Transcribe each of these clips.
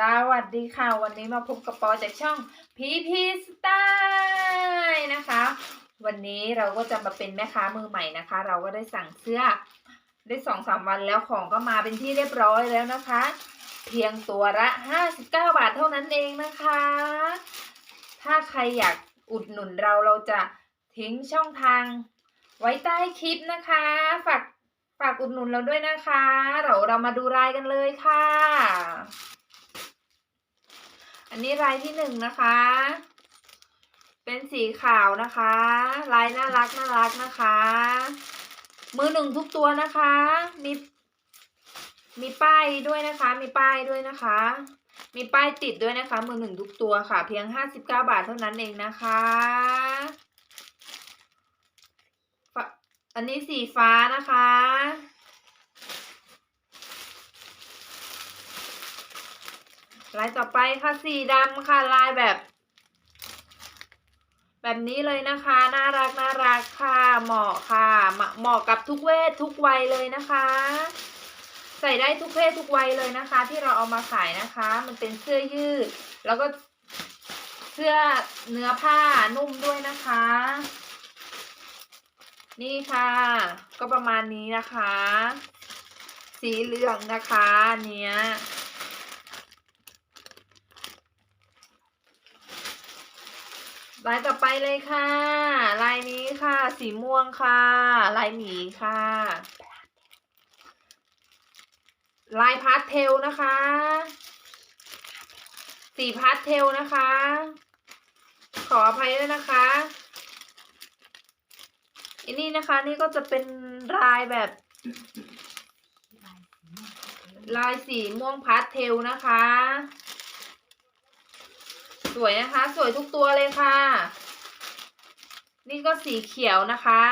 สวัสดีค่ะ วันนี้มาพบกับปอจากช่องพีพีสไตล์นะคะ วันนี้เราก็จะมาเป็นแม่ค้ามือใหม่นะคะ เราก็ได้สั่งเสื้อได้สองสามวันแล้วของก็มาเป็นที่เรียบร้อยแล้วนะคะ เพียงตัวละ59 บาทเท่านั้นเองนะคะ ถ้าใครอยากอุดหนุนเราเราจะทิ้งช่องทาง ไว้ใต้คลิปนะคะ ฝากฝากอุดหนุนเราด้วยนะคะ เราเรามาดูรายกันเลยค่ะ อันนี้รายที่หนึ่งนะคะ เป็นสีขาวนะคะ ลายน่ารักน่ารักนะคะ มือหนึ่งทุกตัวนะคะ มีมีป้ายด้วยนะคะ มีป้ายด้วยนะคะ มีป้ายติดด้วยนะคะ มือหนึ่งทุกตัวค่ะ เพียงห้าสิบเก้าบาทเท่านั้นเองนะคะ อันนี้สีฟ้านะคะ ลายต่อไปค่ะสีดำค่ะลายแบบ แบบนี้เลยนะคะ น่ารักน่ารักค่ะเหมาะค่ะเหมาะกับทุกเพศทุกวัยเลยนะคะ ใส่ได้ทุกเพศทุกวัยเลยนะคะ ที่เราเอามาขายนะคะ มันเป็นเสื้อยืด แล้วก็เสื้อเนื้อผ้านุ่มด้วยนะคะ นี่ค่ะ ก็ประมาณนี้นะคะ สีเหลืองนะคะเนี้ย ลายต่อไปเลยค่ะ ลายนี้ค่ะ สีม่วงค่ะ ลายหมีค่ะ ลายพาสเทลนะคะ สีพาสเทลนะคะ ขออภัยด้วยนะคะอันนี้นะคะนี่ก็จะเป็นลายแบบ ลายสีม่วงพาสเทลนะคะ สวยนะคะ สวยทุกตัวเลยค่ะ นี่ก็สีเขียวนะคะ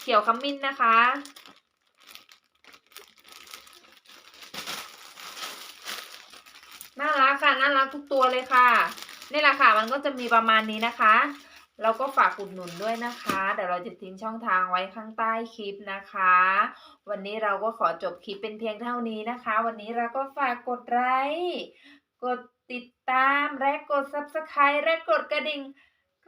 เขียวขมิ้นนะคะ น่ารักค่ะ น่ารักทุกตัวเลยค่ะนี่แหละค่ะ มันก็จะมีประมาณนี้นะคะแล้วก็ฝากอุดหนุนด้วยนะคะ เดี๋ยวเราจะทิ้งช่องทางไว้ข้างใต้คลิปนะคะ วันนี้เราก็ขอจบคลิปเป็นเพียงเท่านี้นะคะ วันนี้เราก็ฝากกดไลค์ กดติดตามและกด subscribe และกดกระดิ่ง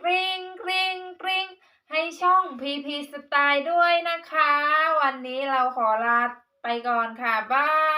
กริ๊งกริ๊งกริ๊งให้ช่อง PP Style ด้วยนะคะ วันนี้เราขอลาไปก่อนค่ะ บ๊ายบาย